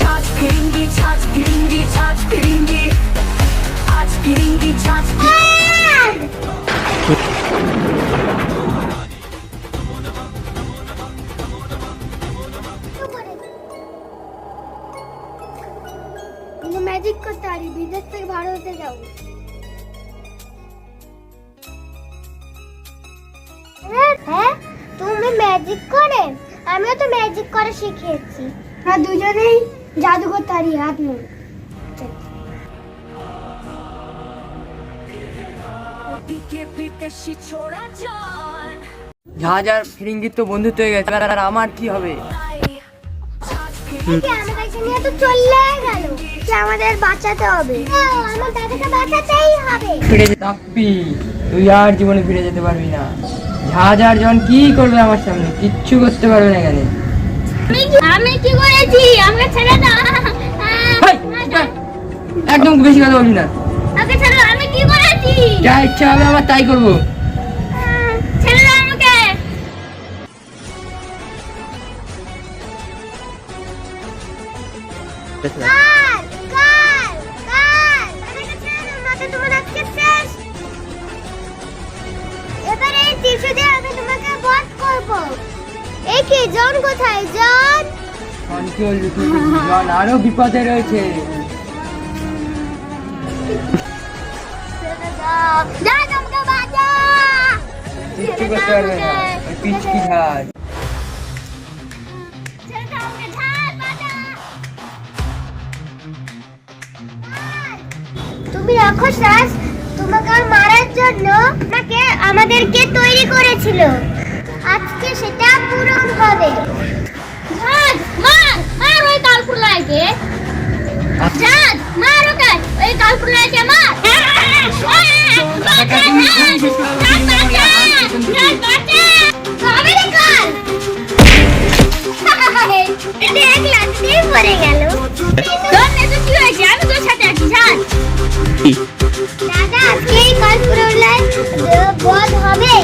ছাঁচ ফিরিঙ্গি ছাঁচ ফিরিঙ্গি ছাঁচ ফিরিঙ্গি আজ ফিরিঙ্গি ছাঁচ ম্যাজিক করতে পারি বিদেশ থেকে ভারতে যাব হ্যাঁ তুমি ম্যাজিক করে? আমিও তো ম্যাজিক করে শিখিয়েছি হ্যাঁ দুজনেই জাদু করতে পারি হাত জন জাহাজ আর ফিরিঙ্গির তো বন্ধুত্ব হয়ে গেছে আর আমার কি হবে? আমাদের বাঁচাতে আমার দাদাকে বাঁচাতেই ফিরে তুই আর জীবনে ফিরে যেতে পারবি না। জাহাজ আর জন কি করবে আমার সামনে কিচ্ছু করতে পারবে না এখানে। আমি কি করেছি? আমাকে ছেড়ে দাও। একদম বেশি কথা বলবি না। আমাকে ছেড়ে আমি কি করেছি? যা ইচ্ছা হবে আমার তাই করব। ছেড়ে দাও আমাকে। এবারে এই টিস্যু দিয়ে আমি তোমাকে বধ করব। এই কি জন কোথায়? জন? জন আরও বিপদে রয়েছে। যা আমাকে বাঁচা কিচ্ছু করতে পারবে না ওই পিচকি জাহাজ ছেড়ে আমাকে ঝাল বাঁচা তুমি রাক্ষসাস তোমাকে আর মারার জন্য আমাকে আমাদেরকে তৈরি করেছিল। আজকে সেটা পূরণ হবে। ঝাঁজ মার মার ওই ঝাঁজ মার ওকে ওই মার দাদা আজকে এই কালকুলায় বধ হবে।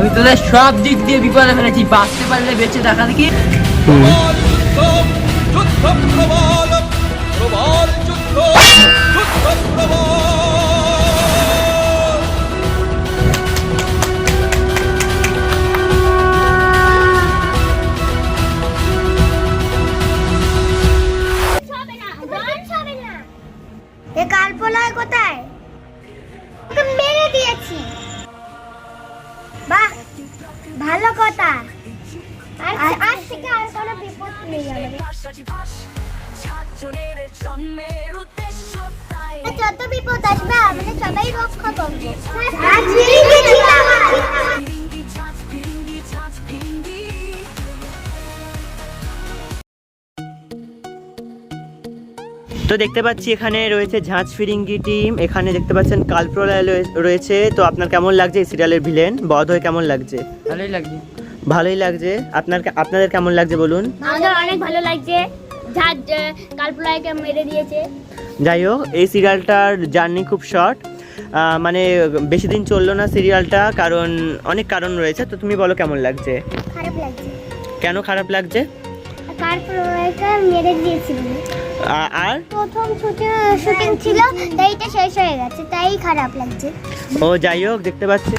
আমি তোদের সব দিক দিয়ে বিপদে ফেলেছি বাঁচতে পারলে বেঁচে দেখা দেখি প্রবল। নেই আমাদের। যত বিপদ আসবে সবাই রক্ষা করব। তো দেখতে পাচ্ছি এখানে রয়েছে ঝাঁঝ ফিরিঙ্গি টিম এখানে দেখতে পাচ্ছেন কালপ্রলয় রয়েছে। তো আপনার কেমন লাগছে এই সিরিয়ালের ভিলেন বধ হয়ে কেমন লাগছে? ভালোই লাগছে। ভালোই লাগছে। আপনার আপনাদের কেমন লাগছে বলুন? আমাদের অনেক ভালো লাগছে। ঝাঁজ মেরে দিয়েছে। যাই হোক এই সিরিয়ালটার জার্নি খুব শর্ট। মানে বেশি দিন চলল না সিরিয়ালটা কারণ অনেক কারণ রয়েছে। তো তুমি বলো কেমন লাগছে? খারাপ লাগছে। কেন খারাপ লাগছে? কালপুলাইকে মেরে দিয়েছিল। আর? প্রথম শুটিং ছিল তাই এটা শেষ হয়ে গেছে তাই খারাপ লাগছে। ও যাই হোক দেখতে পাচ্ছি।